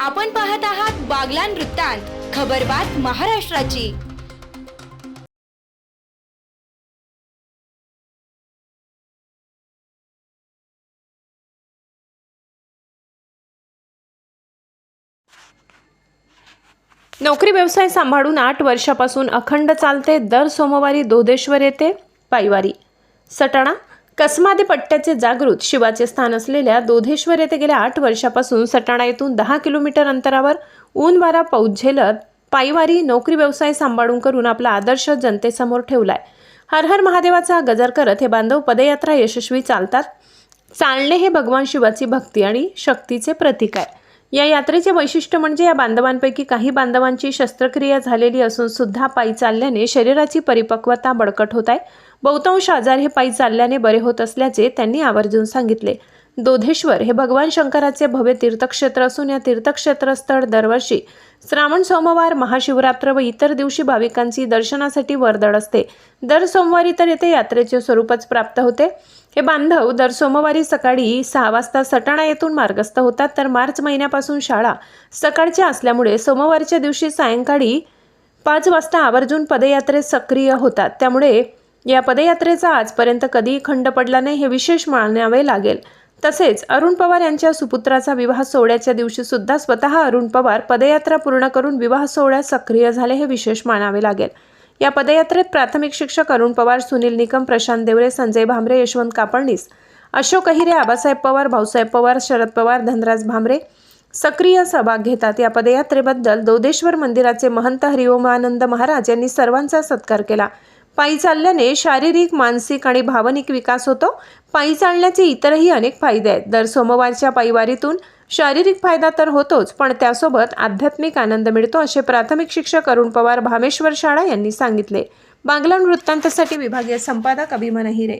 आपण पाहत आहात बागलान वृत्तांत खबरबात महाराष्ट्राची. नोकरी व्यवसाय सांभाळून आठ वर्षापासून अखंड चालते दर सोमवारी दोधेश्वर येथे पायवारी. सटाणा कसमादे पट्ट्याचे जागृत शिवाचे स्थान असलेल्या दोधेश्वर येथे गेल्या आठ वर्षापासून सटाणा येथून दहा किलोमीटर अंतरावर ऊन वारा पाऊस झेलत पायवारी नोकरी व्यवसाय सांभाळून करून आपला आदर्श जनतेसमोर ठेवलाय. हर हर महादेवाचा गजर करत हे बांधव पदयात्रा यशस्वी चालतात. चालणे हे भगवान शिवाची भक्ती आणि शक्तीचे प्रतीक आहे. या यात्रेचे वैशिष्ट्य म्हणजे या बांधवांपैकी काही बांधवांची शस्त्रक्रिया झालेली असून सुद्धा पायी चालल्याने शरीराची परिपक्वता बळकट होत आहे. बहुतांश आजार हे पायी चालल्याने बरे होत असल्याचे त्यांनी आवर्जून सांगितले. दोधेश्वर हे भगवान शंकराचे भव्य तीर्थक्षेत्र असून या तीर्थक्षेत्रस्थळ दरवर्षी श्रावण सोमवार महाशिवरात्र व इतर दिवशी भाविकांची दर्शनासाठी वर्दळ असते. दर सोमवारी तर येथे यात्रेचे स्वरूपच प्राप्त होते. हे बांधव दर सोमवारी सकाळी सहा वाजता सटाणा येथून मार्गस्थ होतात. तर मार्च महिन्यापासून शाळा सकाळच्या असल्यामुळे सोमवारच्या दिवशी सायंकाळी पाच वाजता आवर्जून पदयात्रेत सक्रिय होतात. त्यामुळे या पदयात्रेचा आजपर्यंत कधीही खंड पडला नाही. हे विशेष मानावे लागेल. तसेच अरुण पवार यांच्या सुपुत्राचा विवाह सोहळ्याच्या दिवशी सुद्धा स्वतः अरुण पवार पदयात्रा पूर्ण करून विवाह सोहळ्यात सक्रिय झाले हे विशेष मानावे लागेल. या पदयात्रेत प्राथमिक शिक्षक अरुण पवार सुनील निकम प्रशांत देवरे संजय भामरे यशवंत कापडणीस अशोक अहिरे आबासाहेब पवार भाऊसाहेब पवार शरद पवार धनराज भामरे सक्रिय सहभाग घेतात. या पदयात्रेबद्दल दोदेश्वर मंदिराचे महंत हरिओमानंद महाराज यांनी सर्वांचा सत्कार केला. पायी चालल्याने शारीरिक मानसिक आणि भावनिक विकास होतो. पायी चालण्याचे इतरही अनेक फायदे आहेत. दर सोमवारच्या पायीवारीतून शारीरिक फायदा तर होतोच पण त्यासोबत आध्यात्मिक आनंद मिळतो असे प्राथमिक शिक्षक अरुण पवार भामेश्वर शाळा यांनी सांगितले. बांगला वृत्तांतसाठी विभागीय संपादक अभिमान हिरे